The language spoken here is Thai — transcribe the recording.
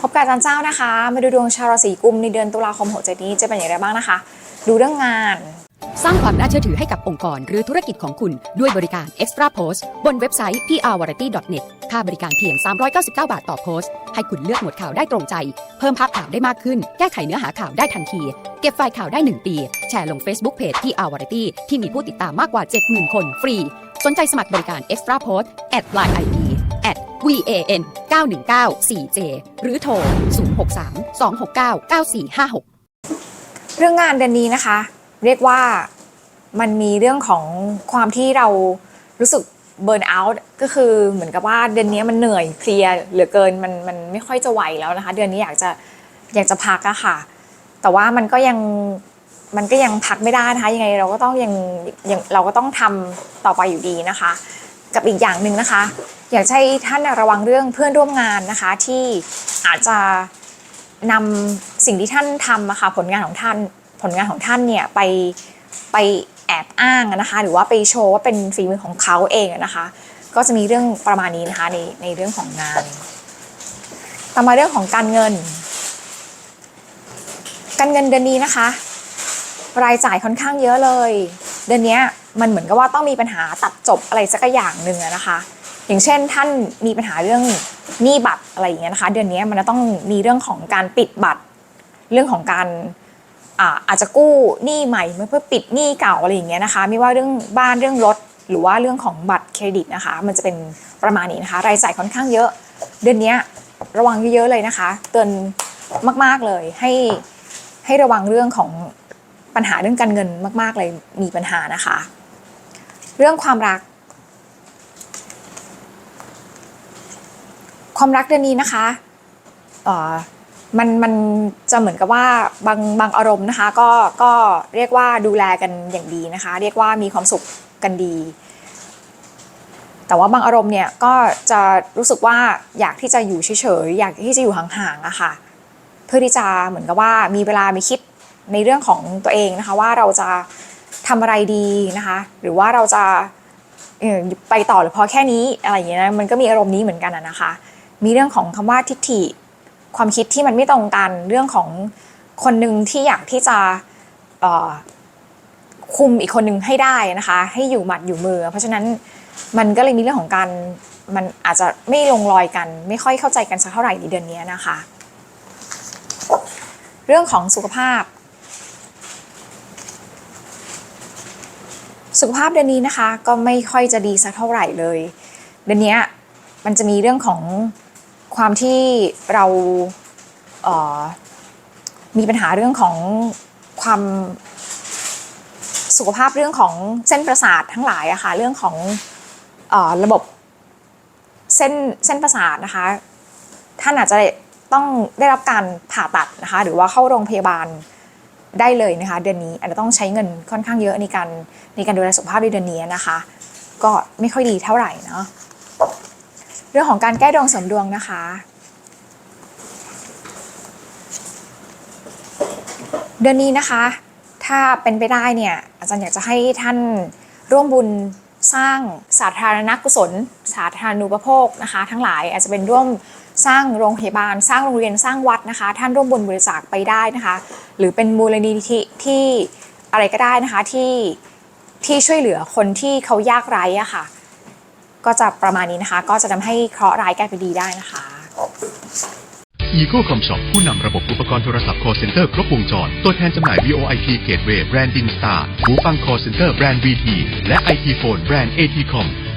พบกับอาจารย์เจ้านะคะ มาดูดวงชาวราศีกุมในเดือนตุลาคม67นี้จะเป็นอย่างไรบ้างนะคะ ดูเรื่องงาน สร้างความน่าเชื่อถือให้กับองค์กรหรือธุรกิจของคุณด้วยบริการ Extra Post บนเว็บไซต์ prvariety.net ค่าบริการเพียง 399 บาทต่อโพสต์ ให้คุณเลือกหมวดข่าวได้ตรงใจ เพิ่มภาพข่าวได้มากขึ้น แก้ไขเนื้อหาข่าวได้ทันที เก็บไฟล์ข่าวได้ 1 ปี แชร์ลง Facebook Page prvariety ที่มีผู้ติดตามมากกว่า 70,000 คนฟรี สนใจสมัครบริการ Extra Post at line ID van 919 4j หรือโทร 063 269 9456 เรื่องงานเดือนนี้นะคะ เรียกว่ามันมีเรื่องของความที่เรารู้สึกเบิร์นเอาท์ก็คือเหมือนกับว่าเดือนนี้มันเหนื่อยเพลียเหลือเกินมันมันไม่ค่อยจะไหวแล้วนะคะ เดือนนี้อยากจะอยากจะพักอะค่ะ แต่ว่ามันก็ยังมันก็ยังพักไม่ได้นะคะยังไงเราก็ต้องยังยังเราก็ต้องทำต่อไปอยู่ดีนะคะ กับอีกอย่างหนึ่งนะคะ อยากให้ท่านระวังเรื่องเพื่อนร่วมงานนะคะ ที่อาจจะนำสิ่งที่ท่านทำอะคะผลงานของท่านผลงานของท่านเนี่ยไปไปแอบอ้างนะคะ หรือว่าไปโชว์ว่าเป็นฝีมือของเขาเองนะคะ ก็จะมีเรื่องประมาณนี้นะคะในในเรื่องของงานต่อมาเรื่องของการเงิน การเงินเดือนนี้นะคะ รายจ่ายค่อนข้างเยอะเลย เดือนนี้ มันเหมือนกับว่าต้องมีปัญหาตัดจบอะไรสักอย่างหนึ่งนะคะ อย่างเช่นท่านมีปัญหาเรื่องหนี้บัตรอะไรอย่างเงี้ยนะคะ เดือนนี้มันจะต้องมีเรื่องของการปิดบัตร เรื่องของการอาอาจจะกู้หนี้ใหม่เพื่อปิดหนี้เก่าอะไรอย่างเงี้ยนะคะ ไม่ว่าเรื่องบ้านเรื่องรถ หรือว่าเรื่องของบัตรเครดิตนะคะ มันจะเป็นประมาณนี้นะคะ รายจ่ายค่อนข้างเยอะ เดือนนี้ระวังเยอะๆเลยนะคะ เตือนมากๆเลยให้ให้ระวังเรื่องของปัญหาเรื่องการเงินมาก ๆ เลยมีปัญหานะคะ เรื่องความรัก ความรักเดือนนี้นะคะอ่อมันมันจะเหมือนกับว่าบางบางอารมณ์นะคะ ก็ก็เรียกว่าดูแลกันอย่างดีนะคะ เรียกว่ามีความสุขกันดี แต่ว่าบางอารมณ์เนี่ยก็จะรู้สึกว่าอยากที่จะอยู่เฉยๆอยากที่จะอยู่ห่างๆอะค่ะ เพื่อที่จะเหมือนกับว่ามีเวลามีคิดในเรื่องของตัวเองนะคะ ว่าเราจะ ทำอะไรดีนะคะ หรือว่าเราจะไปต่อหรือพอแค่นี้อะไรอย่างเงี้ยนะมันก็มีอารมณ์นี้เหมือนกันนะคะ มีเรื่องของคำว่าทิฏฐิ ความคิดที่มันไม่ตรงกันเรื่องของคนหนึ่งที่อยากที่จะคุมอีกคนหนึ่งให้ได้นะคะ ให้อยู่หมัดอยู่มือ เพราะฉะนั้นมันก็เลยมีเรื่องของการมันอาจจะไม่ลงรอยกัน ไม่ค่อยเข้าใจกันสักเท่าไหร่ในเดือนนี้นะคะ เรื่องของสุขภาพ สุขภาพเดือนนี้นะคะ ก็ไม่ค่อยจะดีสักเท่าไหร่เลย เดือนนี้มันจะมีเรื่องของความที่เราเออมีปัญหาเรื่องของความสุขภาพเรื่องของเส้นประสาททั้งหลายอะค่ะเรื่องของออระบบเส้นเส้นประสาทนะคะท่านอาจจะต้องได้รับการผ่าตัดนะคะ หรือว่าเข้าโรงพยาบาล ได้เลยนะคะเดือนนี้อาจจะต้องใช้เงินค่อนข้างเยอะในการในการดูแลสุขภาพในเดือนนี้นะคะ ก็ไม่ค่อยดีเท่าไหร่เนาะเรื่องของการแก้ดวงเสริมดวงนะคะเดือนนี้นะคะ ถ้าเป็นไปได้เนี่ยอาจารย์อยากจะให้ท่านร่วมบุญสร้างสาธารณกุศล สาธารณูปโภคนะคะ ทั้งหลายอาจจะเป็นร่วม สร้างโรงพยาบาล สร้างโรงเรียนสร้างวัดนะคะ ท่านร่วมบุญบริจาคไปได้นะคะ หรือเป็นมูลนิธิที่อะไรก็ได้นะคะที่ที่ช่วยเหลือคนที่เขายากไร้อะค่ะ ก็จะประมาณนี้นะคะ ก็จะทำให้เคราะห์ร้ายกลายเป็นดีได้นะคะ Eagle Com Shop ผู้นำระบบอุปกรณ์โทรศัพท์ call center ครบวงจร ตัวแทนจำหน่าย VoIP Gateway แบรนด์ Dinstar หูฟัง call center แบรนด์ VT และ IT Phone แบรนด์ ATCom